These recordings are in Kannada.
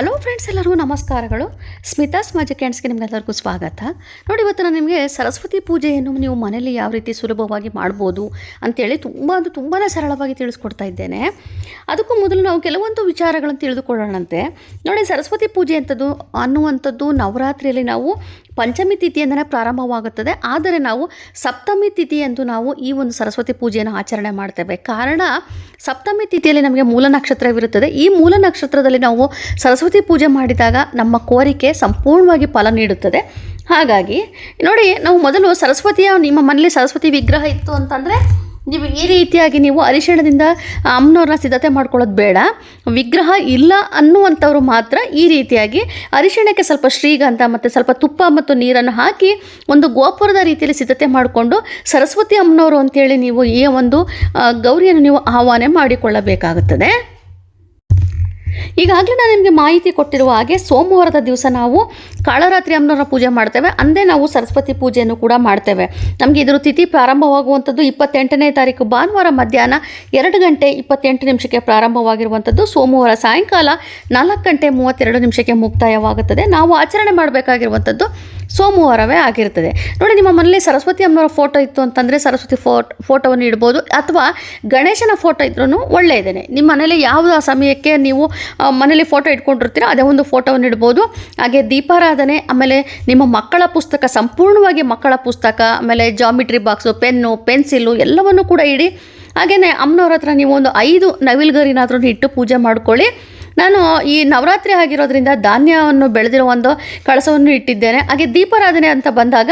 ಹಲೋ ಫ್ರೆಂಡ್ಸ್ ಎಲ್ಲರಿಗೂ ನಮಸ್ಕಾರಗಳು. ಸ್ಮಿತಾಸ್ ಮ್ಯಾಜಿಕ್ ಕ್ಯಾಂಡ್ಸ್ಗೆ ನಿಮಗೆಲ್ಲರಿಗೂ ಸ್ವಾಗತ. ನೋಡಿ, ಇವತ್ತು ನಾನು ನಿಮಗೆ ಸರಸ್ವತಿ ಪೂಜೆಯನ್ನು ನೀವು ಮನೇಲಿ ಯಾವ ರೀತಿ ಸುಲಭವಾಗಿ ಮಾಡ್ಬೋದು ಅಂತೇಳಿ ತುಂಬ ಅದು ತುಂಬಾ ಸರಳವಾಗಿ ತಿಳಿಸ್ಕೊಡ್ತಾ ಇದ್ದೇನೆ. ಅದಕ್ಕೂ ಮೊದಲು ನಾವು ಕೆಲವೊಂದು ವಿಚಾರಗಳನ್ನು ತಿಳಿದುಕೊಳ್ಳೋಣಂತೆ. ನೋಡಿ, ಸರಸ್ವತಿ ಪೂಜೆ ಅಂಥದ್ದು ಅನ್ನುವಂಥದ್ದು ನವರಾತ್ರಿಯಲ್ಲಿ ನಾವು ಪಂಚಮಿ ತಿಥಿಯಿಂದನೇ ಪ್ರಾರಂಭವಾಗುತ್ತದೆ. ಆದರೆ ನಾವು ಸಪ್ತಮಿ ತಿಥಿಯಂದು ನಾವು ಈ ಒಂದು ಸರಸ್ವತಿ ಪೂಜೆಯನ್ನು ಆಚರಣೆ ಮಾಡ್ತೇವೆ. ಕಾರಣ ಸಪ್ತಮಿ ತಿಥಿಯಲ್ಲಿ ನಮಗೆ ಮೂಲ ನಕ್ಷತ್ರವಿರುತ್ತದೆ. ಈ ಮೂಲ ನಕ್ಷತ್ರದಲ್ಲಿ ನಾವು ಸರಸ್ವತಿ ಪೂಜೆ ಮಾಡಿದಾಗ ನಮ್ಮ ಕೋರಿಕೆ ಸಂಪೂರ್ಣವಾಗಿ ಫಲ ನೀಡುತ್ತದೆ. ಹಾಗಾಗಿ ನೋಡಿ, ನಾವು ಮೊದಲು ಸರಸ್ವತಿಯ ನಿಮ್ಮ ಮನೇಲಿ ಸರಸ್ವತಿ ವಿಗ್ರಹ ಇತ್ತು ಅಂತಂದರೆ ನೀವು ಈ ರೀತಿಯಾಗಿ ನೀವು ಅರಿಶಿಣದಿಂದ ಅಮ್ಮನವ್ರನ್ನ ಸಿದ್ಧತೆ ಮಾಡ್ಕೊಳ್ಳೋದು ಬೇಡ. ವಿಗ್ರಹ ಇಲ್ಲ ಅನ್ನುವಂಥವ್ರು ಮಾತ್ರ ಈ ರೀತಿಯಾಗಿ ಅರಿಶಿಣಕ್ಕೆ ಸ್ವಲ್ಪ ಶ್ರೀಗಂಧ ಮತ್ತು ಸ್ವಲ್ಪ ತುಪ್ಪ ಮತ್ತು ನೀರನ್ನು ಹಾಕಿ ಒಂದು ಗೋಪುರದ ರೀತಿಯಲ್ಲಿ ಸಿದ್ಧತೆ ಮಾಡಿಕೊಂಡು ಸರಸ್ವತಿ ಅಮ್ಮನವರು ಅಂತೇಳಿ ನೀವು ಈ ಒಂದು ಗೌರಿಯನ್ನು ನೀವು ಆಹ್ವಾನ ಮಾಡಿಕೊಳ್ಳಬೇಕಾಗುತ್ತದೆ. ಈಗಾಗಲೇ ನಾನು ನಿಮಗೆ ಮಾಹಿತಿ ಕೊಟ್ಟಿರುವ ಹಾಗೆ ಸೋಮವಾರದ ದಿವಸ ನಾವು ಕಾಳರಾತ್ರಿ ಅಮ್ಮನವರ ಪೂಜೆ ಮಾಡ್ತೇವೆ. ಅಂದೇ ನಾವು ಸರಸ್ವತಿ ಪೂಜೆಯನ್ನು ಕೂಡ ಮಾಡ್ತೇವೆ. ನಮಗೆ ಇದರ ತಿಥಿ ಪ್ರಾರಂಭವಾಗುವಂಥದ್ದು ಇಪ್ಪತ್ತೆಂಟನೇ ತಾರೀಕು. ಭಾನುವಾರ ಮಧ್ಯಾಹ್ನ ಎರಡು ಗಂಟೆ ಇಪ್ಪತ್ತೆಂಟು ನಿಮಿಷಕ್ಕೆ ಪ್ರಾರಂಭವಾಗಿರುವಂಥದ್ದು. ಸೋಮವಾರ ಸಾಯಂಕಾಲ ನಾಲ್ಕು ಗಂಟೆ ಮೂವತ್ತೆರಡು ನಿಮಿಷಕ್ಕೆ ಮುಕ್ತಾಯವಾಗುತ್ತದೆ. ನಾವು ಆಚರಣೆ ಮಾಡಬೇಕಾಗಿರುವಂಥದ್ದು ಸೋಮವಾರವೇ ಆಗಿರ್ತದೆ. ನೋಡಿ ನಿಮ್ಮ ಮನೇಲಿ ಸರಸ್ವತಿ ಅಮ್ಮನವರ ಫೋಟೋ ಇತ್ತು ಅಂತಂದರೆ ಸರಸ್ವತಿ ಫೋಟ್ ಫೋಟೋವನ್ನು ಇಡ್ಬೋದು ಅಥವಾ ಗಣೇಶನ ಫೋಟೋ ಇದ್ರೂ ಒಳ್ಳೆಯದೇ ನಿಮ್ಮ ಮನೇಲಿ ಯಾವ ಸಮಯಕ್ಕೆ ನೀವು ಆ, ಮನೇಲಿ ಫೋಟೋ ಇಟ್ಕೊಂಡಿರ್ತೀರೋ ಅದೇ ಒಂದು ಫೋಟೋವನ್ನು ಇಡ್ಬೋದು. ಹಾಗೆ ದೀಪಾರಾಧನೆ ಆಮೇಲೆ ನಿಮ್ಮ ಮಕ್ಕಳ ಪುಸ್ತಕ ಸಂಪೂರ್ಣವಾಗಿ ಮಕ್ಕಳ ಪುಸ್ತಕ ಆಮೇಲೆ ಜಾಮಿಟ್ರಿ ಬಾಕ್ಸು ಪೆನ್ನು ಪೆನ್ಸಿಲು ಎಲ್ಲವನ್ನು ಕೂಡ ಇಡಿ. ಹಾಗೆಯೇ ಅಮ್ಮನವ್ರ ಹತ್ರ ನೀವು ಒಂದು ಐದು ನವಿಲ್ಗರಿನಾದ್ರೂ ಇಟ್ಟು ಪೂಜೆ ಮಾಡ್ಕೊಳ್ಳಿ. ನಾನು ಈ ನವರಾತ್ರಿ ಆಗಿರೋದ್ರಿಂದ ಧಾನ್ಯವನ್ನು ಬೆಳೆದಿರೋ ಒಂದು ಕಳಸವನ್ನು ಇಟ್ಟಿದ್ದೇನೆ. ಹಾಗೆ ದೀಪಾರಾಧನೆ ಅಂತ ಬಂದಾಗ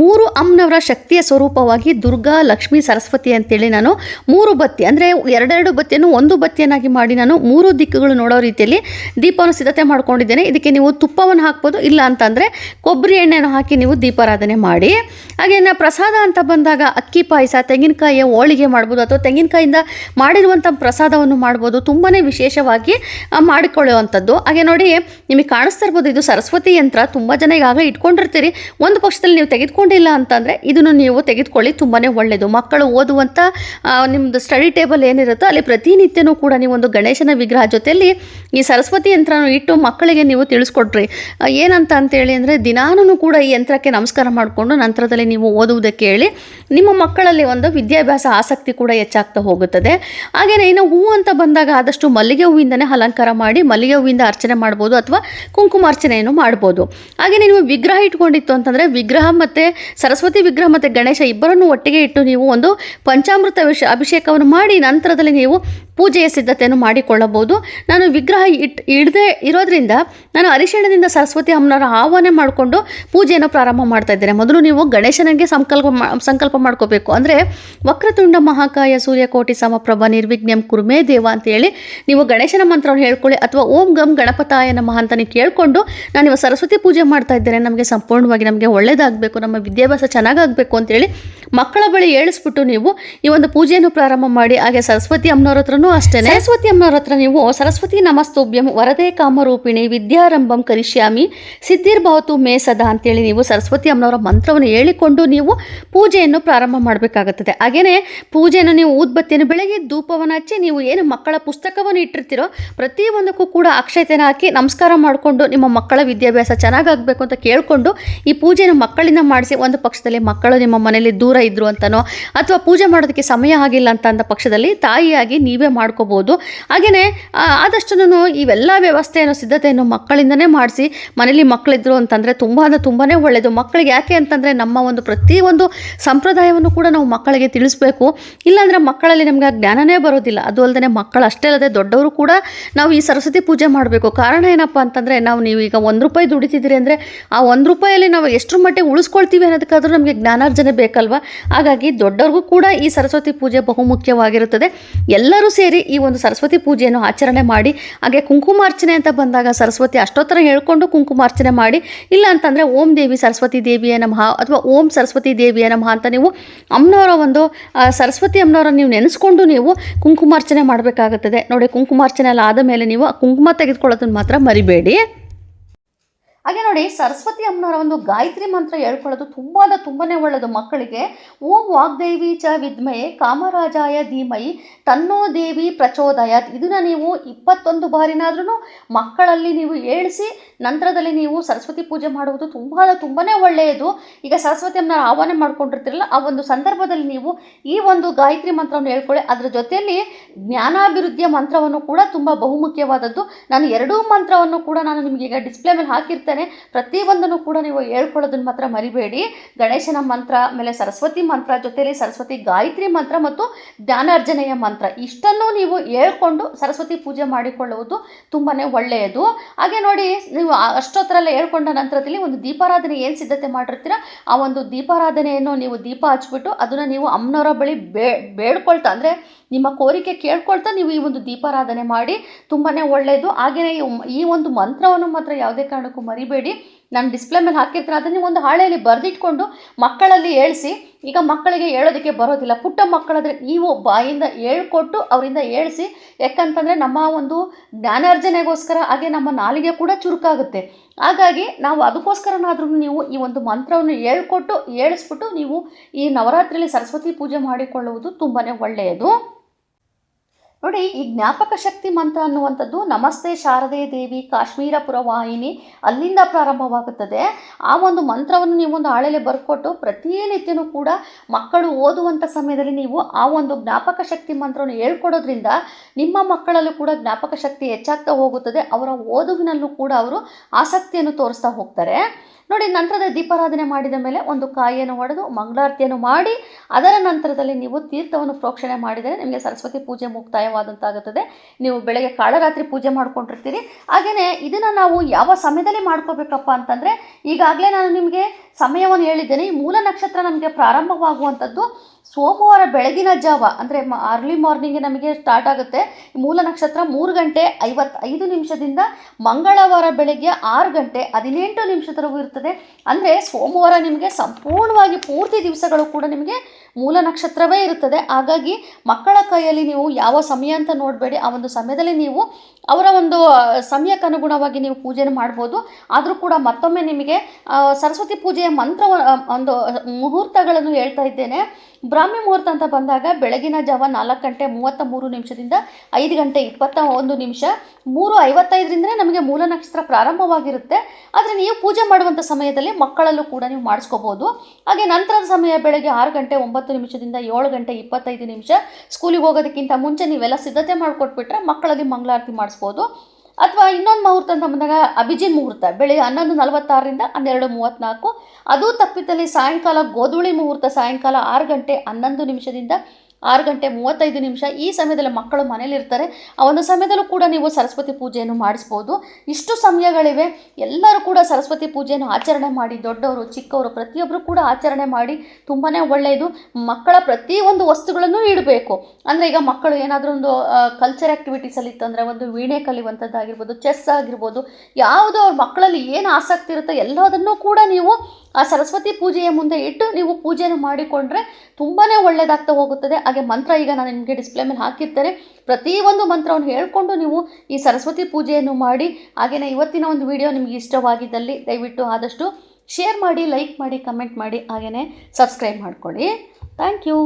ಮೂರು ಅಮ್ಮನವರ ಶಕ್ತಿಯ ಸ್ವರೂಪವಾಗಿ ದುರ್ಗಾ, ಲಕ್ಷ್ಮೀ, ಸರಸ್ವತಿ ಅಂತೇಳಿ ನಾನು ಮೂರು ಬತ್ತಿ, ಅಂದರೆ ಎರಡೆರಡು ಬತ್ತಿಯನ್ನು ಒಂದು ಬತ್ತಿಯನ್ನಾಗಿ ಮಾಡಿ ನಾನು ಮೂರು ದಿಕ್ಕುಗಳು ನೋಡೋ ರೀತಿಯಲ್ಲಿ ದೀಪವನ್ನು ಸಿದ್ಧತೆ ಮಾಡ್ಕೊಂಡಿದ್ದೇನೆ. ಇದಕ್ಕೆ ನೀವು ತುಪ್ಪವನ್ನು ಹಾಕ್ಬೋದು, ಇಲ್ಲ ಅಂತಂದರೆ ಕೊಬ್ಬರಿ ಎಣ್ಣೆಯನ್ನು ಹಾಕಿ ನೀವು ದೀಪಾರಾಧನೆ ಮಾಡಿ. ಹಾಗೆ ನಾ ಪ್ರಸಾದ ಅಂತ ಬಂದಾಗ ಅಕ್ಕಿ ಪಾಯಸ, ತೆಂಗಿನಕಾಯಿಯ ಹೋಳಿಗೆ ಮಾಡ್ಬೋದು, ಅಥವಾ ತೆಂಗಿನಕಾಯಿಂದ ಮಾಡಿರುವಂಥ ಪ್ರಸಾದವನ್ನು ಮಾಡ್ಬೋದು ತುಂಬಾ ವಿಶೇಷವಾಗಿ ಮಾಡಿಕೊಳ್ಳುವಂಥದ್ದು. ಹಾಗೆ ನೋಡಿ, ನಿಮಗೆ ಕಾಣಿಸ್ತಾ ಇರ್ಬೋದು, ಇದು ಸರಸ್ವತಿ ಯಂತ್ರ, ತುಂಬ ಜನ ಈಗಾಗಲೇ ಇಟ್ಕೊಂಡಿರ್ತೀರಿ. ಒಂದು ಪಕ್ಷದಲ್ಲಿ ನೀವು ತೆಗೆದುಕೊಂಡಿಲ್ಲ ಅಂತಂದರೆ ಇದನ್ನು ನೀವು ತೆಗೆದುಕೊಳ್ಳಿ ತುಂಬಾ ಒಳ್ಳೆಯದು ಮಕ್ಕಳು ಓದುವಂಥ ನಿಮ್ಮದು ಸ್ಟಡಿ ಟೇಬಲ್ ಏನಿರುತ್ತೋ ಅಲ್ಲಿ ಪ್ರತಿನಿತ್ಯನೂ ಕೂಡ ನೀವು ಒಂದು ಗಣೇಶನ ವಿಗ್ರಹ ಜೊತೆಯಲ್ಲಿ ಈ ಸರಸ್ವತಿ ಯಂತ್ರನ ಇಟ್ಟು ಮಕ್ಕಳಿಗೆ ನೀವು ತಿಳಿಸ್ಕೊಟ್ರಿ. ಏನಂತ ಅಂತೇಳಿ ಅಂದರೆ ದಿನಾನೂ ಕೂಡ ಈ ಯಂತ್ರಕ್ಕೆ ನಮಸ್ಕಾರ ಮಾಡಿಕೊಂಡು ನಂತರದಲ್ಲಿ ನೀವು ಓದುವುದಕ್ಕೆ ಹೇಳಿ ನಿಮ್ಮ ಮಕ್ಕಳಲ್ಲಿ ಒಂದು ವಿದ್ಯಾಭ್ಯಾಸ ಆಸಕ್ತಿ ಕೂಡ ಹೆಚ್ಚಾಗ್ತಾ ಹೋಗುತ್ತದೆ. ಹಾಗೆಯೇ ಇನ್ನು ಹೂವು ಅಂತ ಬಂದಾಗ ಆದಷ್ಟು ಮಲ್ಲಿಗೆ ಹೂವಿಂದನೇ ಅಲಂಕಾರ ಮಾಡಿ ಮಲ್ಲಿಗೆ ಹೂವಿಂದ ಅರ್ಚನೆ ಮಾಡ್ಬೋದು ಅಥವಾ ಕುಂಕುಮಾರ್ಚನೆಯನ್ನು ಮಾಡ್ಬೋದು. ಹಾಗೆಯೇ ನೀವು ವಿಗ್ರಹ ಇಟ್ಕೊಂಡಿತ್ತು ಅಂತಂದರೆ ವಿಗ್ರಹ ಮತ್ತು ಸರಸ್ವತಿ ವಿಗ್ರಹ ಮತ್ತು ಗಣೇಶ ಇಬ್ಬರನ್ನು ಒಟ್ಟಿಗೆ ಇಟ್ಟು ನೀವು ಒಂದು ಪಂಚಾಮೃತ ಅಭಿಷೇಕವನ್ನು ಮಾಡಿ ನಂತರದಲ್ಲಿ ನೀವು ಪೂಜೆಯ ಸಿದ್ಧತೆಯನ್ನು ಮಾಡಿಕೊಳ್ಳಬಹುದು. ನಾನು ವಿಗ್ರಹ ಇಟ್, ಇಡದೇ ಇರೋದ್ರಿಂದ ನಾನು ಅರಿಶಿಣದಿಂದ ಸರಸ್ವತಿ ಅಮ್ಮನವರ ಆಹ್ವಾನ ಮಾಡಿಕೊಂಡು ಪೂಜೆಯನ್ನು ಪ್ರಾರಂಭ ಮಾಡ್ತಾ ಇದ್ದೇನೆ. ಮೊದಲು ನೀವು ಗಣೇಶನಿಗೆ ಸಂಕಲ್ಪ ಸಂಕಲ್ಪ ಮಾಡ್ಕೋಬೇಕು. ಅಂದರೆ ವಕ್ರತುಂಡ ಮಹಾಕಾಯ ಸೂರ್ಯಕೋಟಿ ಸಮಪ್ರಭ ನಿರ್ವಿಘ್ನಂ ಕುರುಮೇ ದೇವ ಅಂತ ಹೇಳಿ ನೀವು ಗಣೇಶನ ಮಂತ್ರವನ್ನು ಹೇಳ್ಕೊಳ್ಳಿ ಅಥವಾ ಓಂ ಗಂ ಗಣಪತಾಯ ನಮಃ ಅಂತ ನೀವು ಕೇಳಿಕೊಂಡು ನಾನು ಇವಾಗ ಸರಸ್ವತಿ ಪೂಜೆ ಮಾಡ್ತಾ ಇದ್ದೇನೆ. ನಮಗೆ ಸಂಪೂರ್ಣವಾಗಿ ನಮಗೆ ಒಳ್ಳೇದಾಗಬೇಕು, ನಮ್ಮ ವಿದ್ಯಾಭ್ಯಾಸ ಚೆನ್ನಾಗಾಗಬೇಕು ಅಂತೇಳಿ ಮಕ್ಕಳ ಬಳಿ ಹೇಳಿಸ್ಬಿಟ್ಟು ನೀವು ಈ ಒಂದು ಪೂಜೆಯನ್ನು ಪ್ರಾರಂಭ ಮಾಡಿ, ಹಾಗೆ ಸರಸ್ವತಿ ಅಮ್ಮನವ್ರ ಹತ್ರನೂ ಅಷ್ಟೇ ಸರಸ್ವತಿ ಅಮ್ಮನವ್ರ ಹತ್ರ ನೀವು ಸರಸ್ವತಿ ನಮಸ್ತುಭ್ಯಂ ವರದೇ ಕಾಮರೂಪಿಣಿ ವಿದ್ಯಾರಂಭಂ ಕರಿಷ್ಯಾಮಿ ಸಿದ್ಧಿರ್ಭವತು ಮೇ ಸದಾ ಅಂತೇಳಿ ನೀವು ಸರಸ್ವತಿ ಅಮ್ಮನವರ ಮಂತ್ರವನ್ನು ಹೇಳಿಕೊಂಡು ನೀವು ಪೂಜೆಯನ್ನು ಪ್ರಾರಂಭ ಮಾಡಬೇಕಾಗುತ್ತದೆ. ಹಾಗೆಯೇ ಪೂಜೆಯನ್ನು ನೀವು ಊದ್ಬತ್ತಿಯನ್ನು ಬೆಳಗ್ಗೆ ಧೂಪವನ್ನು ಹಚ್ಚಿ ನೀವು ಏನು ಮಕ್ಕಳ ಪುಸ್ತಕವನ್ನು ಇಟ್ಟಿರ್ತೀರೋ ಪ್ರತಿಯೊಂದಕ್ಕೂ ಕೂಡ ಅಕ್ಷತೆಯನ್ನು ಹಾಕಿ ನಮಸ್ಕಾರ ಮಾಡಿಕೊಂಡು ನಿಮ್ಮ ಮಕ್ಕಳ ವಿದ್ಯಾಭ್ಯಾಸ ಚೆನ್ನಾಗಾಗಬೇಕು ಅಂತ ಕೇಳಿಕೊಂಡು ಈ ಪೂಜೆಯನ್ನು ಮಕ್ಕಳಿಂದ ಮಾಡಿಸಿ ಒಂದು ಪಕ್ಷದಲ್ಲಿ ಮಕ್ಕಳು ನಿಮ್ಮ ಮನೆಯಲ್ಲಿ ದೂರ ಇದ್ರು ಅಂತನೋ ಅಥವಾ ಪೂಜೆ ಮಾಡೋದಕ್ಕೆ ಸಮಯ ಆಗಿಲ್ಲ ಅಂತ ಅಂದ ಪಕ್ಷದಲ್ಲಿ ತಾಯಿಯಾಗಿ ನೀವೇ ಮಾಡ್ಕೋಬೋದು. ಹಾಗೆಯೇ ಆದಷ್ಟು ಇವೆಲ್ಲ ವ್ಯವಸ್ಥೆಯನ್ನು, ಸಿದ್ಧತೆಯನ್ನು ಮಕ್ಕಳಿಂದನೇ ಮಾಡಿಸಿ ಮನೇಲಿ ಮಕ್ಕಳಿದ್ರು ಅಂತಂದರೆ ತುಂಬ ಅಂದರೆ ತುಂಬಾ ಒಳ್ಳೆಯದು ಮಕ್ಕಳಿಗೆ ಯಾಕೆ ಅಂತಂದರೆ ನಮ್ಮ ಒಂದು ಪ್ರತಿಯೊಂದು ಸಂಪ್ರದಾಯವನ್ನು ಕೂಡ ನಾವು ಮಕ್ಕಳಿಗೆ ತಿಳಿಸ್ಬೇಕು. ಇಲ್ಲಾಂದರೆ ಮಕ್ಕಳಲ್ಲಿ ನಮಗೆ ಆ ಜ್ಞಾನನೇ ಬರೋದಿಲ್ಲ. ಅದು ಅಲ್ಲದೆ ಮಕ್ಕಳು ಅಷ್ಟೇ ಅಲ್ಲದೆ ದೊಡ್ಡವರು ಕೂಡ ನಾವು ಈ ಸರಸ್ವತಿ ಪೂಜೆ ಮಾಡಬೇಕು. ಕಾರಣ ಏನಪ್ಪ ಅಂತಂದರೆ ನಾವು ನೀವು ಈಗ ಒಂದು ರೂಪಾಯಿ ದುಡಿತಿದ್ದೀರಿ ಅಂದರೆ ಆ ಒಂದು ರೂಪಾಯಲ್ಲಿ ನಾವು ಎಷ್ಟರ ಮಟ್ಟಿಗೆ ಉಳಿಸ್ಕೊಳ್ತೀವಿ ಅನ್ನೋದಕ್ಕಾದರೂ ನಮಗೆ ಜ್ಞಾನಾರ್ಜನೆ ಬೇಕಲ್ವಾ? ಹಾಗಾಗಿ ದೊಡ್ಡವ್ರಿಗೂ ಕೂಡ ಈ ಸರಸ್ವತಿ ಪೂಜೆ ಬಹುಮುಖ್ಯವಾಗಿರುತ್ತದೆ. ಎಲ್ಲರೂ ಸೇರಿ ಈ ಒಂದು ಸರಸ್ವತಿ ಪೂಜೆಯನ್ನು ಆಚರಣೆ ಮಾಡಿ, ಹಾಗೆ ಕುಂಕುಮಾರ್ಚನೆ ಅಂತ ಬಂದಾಗ ಸರಸ್ವತಿ ಅಷ್ಟೋತ್ತರ ಹೇಳ್ಕೊಂಡು ಕುಂಕುಮಾರ್ಚನೆ ಮಾಡಿ, ಇಲ್ಲ ಅಂತಂದರೆ ಓಂ ದೇವಿ ಸರಸ್ವತಿ ದೇವಿಯ ನಮಃ ಅಥವಾ ಓಂ ಸರಸ್ವತಿ ದೇವಿಯ ನಮಃ ಅಂತ ನೀವು ಅಮ್ಮನವರ ಒಂದು ಸರಸ್ವತಿ ಅಮ್ಮನವರ ನೀವು ನೆನೆಸ್ಕೊಂಡು ನೀವು ಕುಂಕುಮಾರ್ಚನೆ ಮಾಡಬೇಕಾಗುತ್ತದೆ. ನೋಡಿ, ಕುಂಕುಮಾರ್ಚನೆ ಎಲ್ಲ ಆದ ಮೇಲೆ ನೀವು ಕುಂಕುಮ ತೆಗೆದುಕೊಳ್ಳೋದನ್ನು ಮಾತ್ರ ಮರಿಬೇಡಿ. ಹಾಗೆ ನೋಡಿ, ಸರಸ್ವತಿ ಅಮ್ಮನವರ ಒಂದು ಗಾಯತ್ರಿ ಮಂತ್ರ ಹೇಳ್ಕೊಳ್ಳೋದು ತುಂಬಾ ತುಂಬಾ ಒಳ್ಳೆಯದು ಮಕ್ಕಳಿಗೆ. ಓಂ ವಾಗ್ದೇವಿ ಚ ವಿದ್ಮಯೇ ಕಾಮರಾಜಾಯ ಧೀಮಯಿ ತನ್ನೋ ದೇವಿ ಪ್ರಚೋದಯಾತ್. ಇದನ್ನು ನೀವು ಇಪ್ಪತ್ತೊಂದು ಬಾರಿನಾದ್ರೂ ಮಕ್ಕಳಲ್ಲಿ ನೀವು ಹೇಳಿಸಿ ನಂತರದಲ್ಲಿ ನೀವು ಸರಸ್ವತಿ ಪೂಜೆ ಮಾಡುವುದು ತುಂಬ ತುಂಬಾ ಒಳ್ಳೆಯದು ಈಗ ಸರಸ್ವತಿ ಅಮ್ಮನ ಆಹ್ವಾನ ಮಾಡ್ಕೊಂಡಿರ್ತೀರಲ್ಲ, ಆ ಒಂದು ಸಂದರ್ಭದಲ್ಲಿ ನೀವು ಈ ಒಂದು ಗಾಯತ್ರಿ ಮಂತ್ರವನ್ನು ಹೇಳ್ಕೊಳ್ಳಿ. ಅದರ ಜೊತೆಯಲ್ಲಿ ಜ್ಞಾನಾಭಿವೃದ್ಧಿಯ ಮಂತ್ರವನ್ನು ಕೂಡ ತುಂಬ ಬಹುಮುಖ್ಯವಾದದ್ದು. ನಾನು ಎರಡೂ ಮಂತ್ರವನ್ನು ಕೂಡ ನಾನು ನಿಮಗೆ ಈಗ ಡಿಸ್ಪ್ಲೇ ಮೇಲೆ ಹಾಕಿರ್ತೇನೆ. ಪ್ರತಿಯೊಂದನ್ನು ಕೂಡ ನೀವು ಹೇಳ್ಕೊಳ್ಳೋದನ್ನ ಮಾತ್ರ ಮರಿಬೇಡಿ. ಗಣೇಶನ ಮಂತ್ರ, ಆಮೇಲೆ ಸರಸ್ವತಿ ಮಂತ್ರ ಜೊತೆಯಲ್ಲಿ ಸರಸ್ವತಿ ಗಾಯತ್ರಿ ಮಂತ್ರ ಮತ್ತು ಜ್ಞಾನಾರ್ಜನೆಯ ಮಂತ್ರ, ಇಷ್ಟನ್ನು ನೀವು ಹೇಳ್ಕೊಂಡು ಸರಸ್ವತಿ ಪೂಜೆ ಮಾಡಿಕೊಳ್ಳುವುದು ತುಂಬಾ ಒಳ್ಳೆಯದು. ಹಾಗೆ ನೋಡಿ, ನೀವು ಅಷ್ಟೊತ್ತರಲ್ಲ ಹೇಳ್ಕೊಂಡ ನಂತರದಲ್ಲಿ ಒಂದು ದೀಪಾರಾಧನೆ ಏನು ಸಿದ್ಧತೆ ಮಾಡಿರ್ತೀರ, ಆ ಒಂದು ದೀಪಾರಾಧನೆಯನ್ನು ನೀವು ದೀಪ ಹಚ್ಬಿಟ್ಟು ಅದನ್ನು ನೀವು ಅಮ್ಮನವರ ಬಳಿ ಬೇ, ಬೇಡ್ಕೊಳ್ತಾ, ಅಂದರೆ ನಿಮ್ಮ ಕೋರಿಕೆ ಕೇಳ್ಕೊಳ್ತಾ ನೀವು ಈ ಒಂದು ದೀಪಾರಾಧನೆ ಮಾಡಿ ತುಂಬಾ ಒಳ್ಳೆಯದು. ಹಾಗೆಯೇ ಈ- ಒಂದು ಮಂತ್ರವನ್ನು ಮಾತ್ರ ಯಾವುದೇ ಕಾರಣಕ್ಕೂ ಮರಿಬೇಡಿ ನಾನು ಡಿಸ್ಪ್ಲೇ ಮೇಲೆ ಹಾಕಿರ್ತೀನಿ ಅದನ್ನು ನೀವು ಒಂದು ಹಾಳೆಯಲ್ಲಿ ಬರೆದಿಟ್ಕೊಂಡು ಮಕ್ಕಳಲ್ಲಿ ಹೇಳಿಸಿ, ಈಗ ಮಕ್ಕಳಿಗೆ ಹೇಳೋದಕ್ಕೆ ಬರೋದಿಲ್ಲ. ಪುಟ್ಟ ಮಕ್ಕಳಾದರೆ ನೀವು ಬಾಯಿಂದ ಹೇಳ್ಕೊಟ್ಟು ಅವರಿಂದ ಹೇಳಿಸಿ, ಯಾಕಂತಂದರೆ ನಮ್ಮ ಒಂದು ಜ್ಞಾನಾರ್ಜನೆಗೋಸ್ಕರ ಹಾಗೆ ನಮ್ಮ ನಾಲಿಗೆ ಕೂಡ ಚುರುಕಾಗುತ್ತೆ. ಹಾಗಾಗಿ ನಾವು ಅದಕ್ಕೋಸ್ಕರನಾದ್ರೂ ನೀವು ಈ ಒಂದು ಮಂತ್ರವನ್ನು ಹೇಳ್ಕೊಟ್ಟು, ಹೇಳಿಸ್ಬಿಟ್ಟು ನೀವು ಈ ನವರಾತ್ರಿಯಲ್ಲಿ ಸರಸ್ವತಿ ಪೂಜೆ ಮಾಡಿಕೊಳ್ಳುವುದು ತುಂಬಾ ಒಳ್ಳೆಯದು. ನೋಡಿ, ಈ ಜ್ಞಾಪಕ ಶಕ್ತಿ ಮಂತ್ರ ಅನ್ನುವಂಥದ್ದು ನಮಸ್ತೆ ಶಾರದೆ ದೇವಿ ಕಾಶ್ಮೀರ ಪುರವಾಹಿನಿ ಅಲ್ಲಿಂದ ಪ್ರಾರಂಭವಾಗುತ್ತದೆ. ಆ ಒಂದು ಮಂತ್ರವನ್ನು ನೀವು ಒಂದು ಹಾಳೆಲೆ ಬರ್ಕೊಟ್ಟು ಪ್ರತಿನಿತ್ಯನೂ ಕೂಡ ಮಕ್ಕಳು ಓದುವಂಥ ಸಮಯದಲ್ಲಿ ನೀವು ಆ ಒಂದು ಜ್ಞಾಪಕ ಶಕ್ತಿ ಮಂತ್ರವನ್ನು ಹೇಳ್ಕೊಡೋದ್ರಿಂದ ನಿಮ್ಮ ಮಕ್ಕಳಲ್ಲೂ ಕೂಡ ಜ್ಞಾಪಕ ಶಕ್ತಿ ಹೆಚ್ಚಾಗ್ತಾ ಹೋಗುತ್ತದೆ. ಅವರ ಓದುವಿನಲ್ಲೂ ಕೂಡ ಅವರು ಆಸಕ್ತಿಯನ್ನು ತೋರಿಸ್ತಾ ಹೋಗ್ತಾರೆ. ನೋಡಿ, ನಂತರದ ದೀಪಾರಾಧನೆ ಮಾಡಿದ ಮೇಲೆ ಒಂದು ಕಾಯಿಯನ್ನು ಒಡೆದು ಮಂಗಳಾರತಿಯನ್ನು ಮಾಡಿ, ಅದರ ನಂತರದಲ್ಲಿ ನೀವು ತೀರ್ಥವನ್ನು ಪ್ರೋಕ್ಷಣೆ ಮಾಡಿದರೆ ನಿಮಗೆ ಸರಸ್ವತಿ ಪೂಜೆ ಮುಕ್ತಾಯವಾದಂತಾಗುತ್ತದೆ. ನೀವು ಬೆಳಗ್ಗೆ ಕಾಳರಾತ್ರಿ ಪೂಜೆ ಮಾಡ್ಕೊಂಡಿರ್ತೀರಿ. ಹಾಗೆಯೇ ಇದನ್ನು ನಾವು ಯಾವ ಸಮಯದಲ್ಲಿ ಮಾಡ್ಕೋಬೇಕಪ್ಪ ಅಂತಂದರೆ, ಈಗಾಗಲೇ ನಾನು ನಿಮಗೆ ಸಮಯವನ್ನು ಹೇಳಿದ್ದೇನೆ. ಈ ಮೂಲ ನಕ್ಷತ್ರ ನಮಗೆ ಪ್ರಾರಂಭವಾಗುವಂಥದ್ದು ಸೋಮವಾರ ಬೆಳಗಿನ ಜಾವ, ಅಂದರೆ ಅರ್ಲಿ ಮಾರ್ನಿಂಗ್ ನಮಗೆ ಸ್ಟಾರ್ಟ್ ಆಗುತ್ತೆ. ಮೂಲ ನಕ್ಷತ್ರ ಮೂರು ಗಂಟೆ ಐವತ್ತೈದು ನಿಮಿಷದಿಂದ ಮಂಗಳವಾರ ಬೆಳಗ್ಗೆ ಆರು ಗಂಟೆ ಹದಿನೆಂಟು ನಿಮಿಷದವರೆಗೂ ಇರ್ತದೆ. ಅಂದರೆ ಸೋಮವಾರ ನಿಮಗೆ ಸಂಪೂರ್ಣವಾಗಿ ಪೂರ್ತಿ ದಿವಸಗಳು ಕೂಡ ನಿಮಗೆ ಮೂಲ ನಕ್ಷತ್ರವೇ ಇರುತ್ತದೆ. ಹಾಗಾಗಿ ಮಕ್ಕಳ ಕೈಯಲ್ಲಿ ನೀವು ಯಾವ ಸಮಯ ಅಂತ ನೋಡಬೇಡಿ. ಆ ಒಂದು ಸಮಯದಲ್ಲಿ ನೀವು ಅವರ ಒಂದು ಸಮಯಕ್ಕೆ ಅನುಗುಣವಾಗಿ ನೀವು ಪೂಜೆಯನ್ನು ಮಾಡ್ಬೋದು. ಆದರೂ ಕೂಡ ಮತ್ತೊಮ್ಮೆ ನಿಮಗೆ ಸರಸ್ವತಿ ಪೂಜೆಯ ಮಂತ್ರ ಒಂದು ಮುಹೂರ್ತಗಳನ್ನು ಹೇಳ್ತಾ ಇದ್ದೇನೆ. ಬ್ರಾಹ್ಮಿ ಮುಹೂರ್ತ ಅಂತ ಬಂದಾಗ ಬೆಳಗಿನ ಜಾವ ನಾಲ್ಕು ಗಂಟೆ ಮೂವತ್ತ ಮೂರು ನಿಮಿಷದಿಂದ ಐದು ಗಂಟೆ ಇಪ್ಪತ್ತ ಒಂದು ನಿಮಿಷ, ಮೂರು ಐವತ್ತೈದರಿಂದಲೇ ನಮಗೆ ಮೂಲ ನಕ್ಷತ್ರ ಪ್ರಾರಂಭವಾಗಿರುತ್ತೆ. ಆದರೆ ನೀವು ಪೂಜೆ ಮಾಡುವಂಥ ಸಮಯದಲ್ಲಿ ಮಕ್ಕಳಲ್ಲೂ ಕೂಡ ನೀವು ಮಾಡಿಸ್ಕೋಬೋದು. ಹಾಗೆ ನಂತರದ ಸಮಯ ಬೆಳಗ್ಗೆ ಆರು ಗಂಟೆ ಒಂಬತ್ತು ನಿಮಿಷದಿಂದ ಏಳು ಗಂಟೆ ಇಪ್ಪತ್ತೈದು ನಿಮಿಷ ಸ್ಕೂಲಿಗೆ ಹೋಗೋದಕ್ಕಿಂತ ಮುಂಚೆ ನೀವೆಲ್ಲ ಸಿದ್ಧತೆ ಮಾಡಿಕೊಟ್ಬಿಟ್ರೆ ಮಕ್ಕಳಲ್ಲಿ ಮಂಗಳಾರತಿ ಮಾಡಿಸ್ಬೋದು. ಅಥವಾ ಇನ್ನೊಂದು ಮುಹೂರ್ತ ಅಂತ ಬಂದಾಗ ಅಭಿಜಿನ್ ಮುಹೂರ್ತ, ಬೆಳಿಗ್ಗೆ ಹನ್ನೊಂದು ನಲವತ್ತಾರರಿಂದ ಹನ್ನೆರಡು ಮೂವತ್ತ್ನಾಲ್ಕು ಅದು ತಪ್ಪಿದಲ್ಲಿ ಸಾಯಂಕಾಲ ಗೋಧೂಳಿ ಮುಹೂರ್ತ ಸಾಯಂಕಾಲ ಆರು ಗಂಟೆ ಹನ್ನೊಂದು ನಿಮಿಷದಿಂದ ಆರು ಗಂಟೆ ಮೂವತ್ತೈದು ನಿಮಿಷ ಈ ಸಮಯದಲ್ಲಿ ಮಕ್ಕಳು ಮನೇಲಿರ್ತಾರೆ. ಆ ಒಂದು ಸಮಯದಲ್ಲೂ ಕೂಡ ನೀವು ಸರಸ್ವತಿ ಪೂಜೆಯನ್ನು ಮಾಡಿಸ್ಬೋದು. ಇಷ್ಟು ಸಮಯಗಳಿವೆ. ಎಲ್ಲರೂ ಕೂಡ ಸರಸ್ವತಿ ಪೂಜೆಯನ್ನು ಆಚರಣೆ ಮಾಡಿ, ದೊಡ್ಡವರು, ಚಿಕ್ಕವರು ಪ್ರತಿಯೊಬ್ಬರು ಕೂಡ ಆಚರಣೆ ಮಾಡಿ ತುಂಬಾ ಒಳ್ಳೆಯದು. ಮಕ್ಕಳ ಪ್ರತಿಯೊಂದು ವಸ್ತುಗಳನ್ನು ಇಡಬೇಕು. ಅಂದರೆ ಈಗ ಮಕ್ಕಳು ಏನಾದರೂ ಒಂದು ಕಲ್ಚರ್ ಆ್ಯಕ್ಟಿವಿಟೀಸಲ್ಲಿ ಇತ್ತಂದರೆ ಒಂದು ವೀಣೆ ಕಲಿಯುವಂಥದ್ದಾಗಿರ್ಬೋದು ಚೆಸ್ ಆಗಿರ್ಬೋದು, ಯಾವುದೋ ಅವ್ರ ಮಕ್ಕಳಲ್ಲಿ ಏನು ಆಸಕ್ತಿ ಇರುತ್ತೋ ಎಲ್ಲದನ್ನೂ ಕೂಡ ನೀವು ಆ ಸರಸ್ವತಿ ಪೂಜೆಯ ಮುಂದೆ ಇಟ್ಟು ನೀವು ಪೂಜೆಯನ್ನು ಮಾಡಿಕೊಂಡ್ರೆ ತುಂಬಾ ಒಳ್ಳೆಯದಾಗ್ತಾ ಹೋಗುತ್ತದೆ. ಹಾಗೆ ಮಂತ್ರ ಈಗ ನಾನು ನಿಮಗೆ ಡಿಸ್ಪ್ಲೇ ಮೇಲೆ ಹಾಕಿರ್ತಾರೆ. ಪ್ರತಿಯೊಂದು ಮಂತ್ರವನ್ನು ಹೇಳ್ಕೊಂಡು ನೀವು ಈ ಸರಸ್ವತಿ ಪೂಜೆಯನ್ನು ಮಾಡಿ ಹಾಗೆಯೇ ಇವತ್ತಿನ ಒಂದು ವಿಡಿಯೋ ನಿಮಗೆ ಇಷ್ಟವಾಗಿದ್ದಲ್ಲಿ ದಯವಿಟ್ಟು ಆದಷ್ಟು ಶೇರ್ ಮಾಡಿ ಲೈಕ್ ಮಾಡಿ ಕಮೆಂಟ್ ಮಾಡಿ ಹಾಗೆಯೇ ಸಬ್ಸ್ಕ್ರೈಬ್ ಮಾಡ್ಕೊಳ್ಳಿ. Thank you